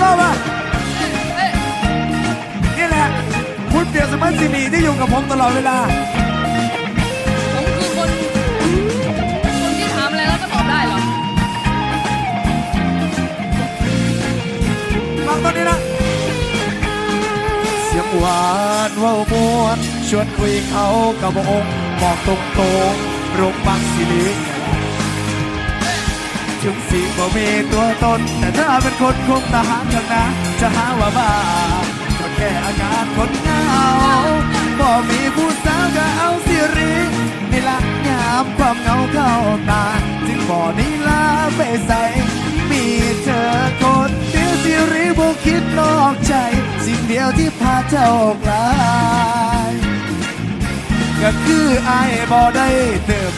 โล่มาเอ้ยนี่แหละ คุณเปรียบเสมือนสิริที่อยู่กับผมตลอดเวลา ผมคือคน คนที่ถามอะไรแล้วก็ตอบได้เหรอ ฟังตอนนี้นะ เสียงหวานเว่ามวน ชวนคุยเขากับบองค์บอกตรงตรงๆรงบังสิริ ถึงสีบ่มีตัวตน แต่ถ้าเป็นคนคงทหารข้างน้าจะหาว่าบ้าก็แค่อาการคนเหงาบ่มีผู้สาวก็เอาสิรินี่ละยามความเหงาเข้าตาจึงบ่นี้ลาไปใส่มีเธอคนเดียวสิริบ่คิดนอกใจ สิ่งเดียวที่พาเจ้าไกลก็คือไอ้ายบ่ได้เติม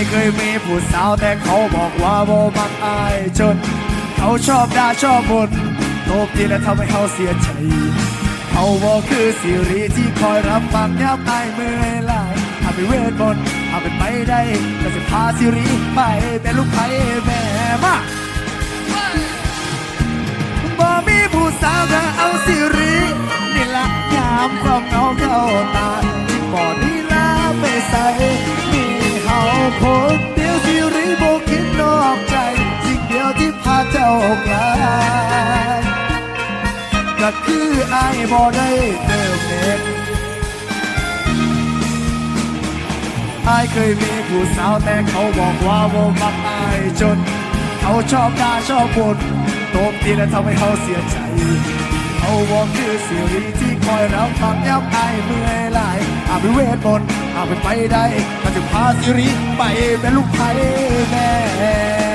ายเคยมีผู้สาวแต่เขาบอกว่าบ่มักอายจน เขาชอบด่าชอบบ่นโตบทีและทำให้เขาเสียใจ เขาบอกคือสิริที่คอยรับฟังยับไอ้ายเมื่อยลายถ้าไปเวทมนต์ถ้าเป็นไปได้ก็จะพาสิริไปเป็นลูกไผ่แม่มาบ่มีผู้สาวก็เอาสิรินี่ละยามความเหงาเข้าตา ก็คือไอ้ายบ่ได้เติมเน็ตไอ้ายเคยมีผู้สาวแต่เขาบอกว่าบ่มักไอ้ายจน เขาชอบด่าชอบบ่นตบตีและทำให้เขาเสียใจ เขาบอกคือสิริที่คอยรับฟังย้ำไอ้เมื่อยหลายอาจเป็นเวทมนต์อาจเป็นไปได้ก็จะพาสิริไปเป็นลูกไผ่แม่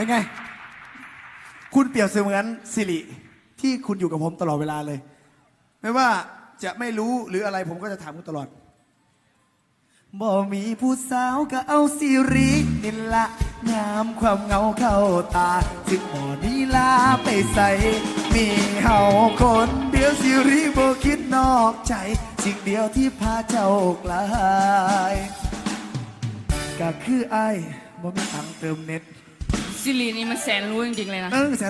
เป็นไง คุณเปรียบเสมือนสิริที่คุณอยู่กับผมตลอดเวลาเลย ไม่ว่าจะไม่รู้หรืออะไรผมก็จะถามคุณตลอด บ่มีผู้สาวก็เอาสิรินี่ละงามความเหงาเข้าตาจึงบ่นีลาไปใส่มีเฮาคนเดียวสิริบ่คิดนอกใจ สิ่งเดียวที่พาเจ้าไกลก็คือไอ้ายบ่มีตังเติมเน็ต สิรินี่มันแสนรู้จริงๆเลยนะ เออแสน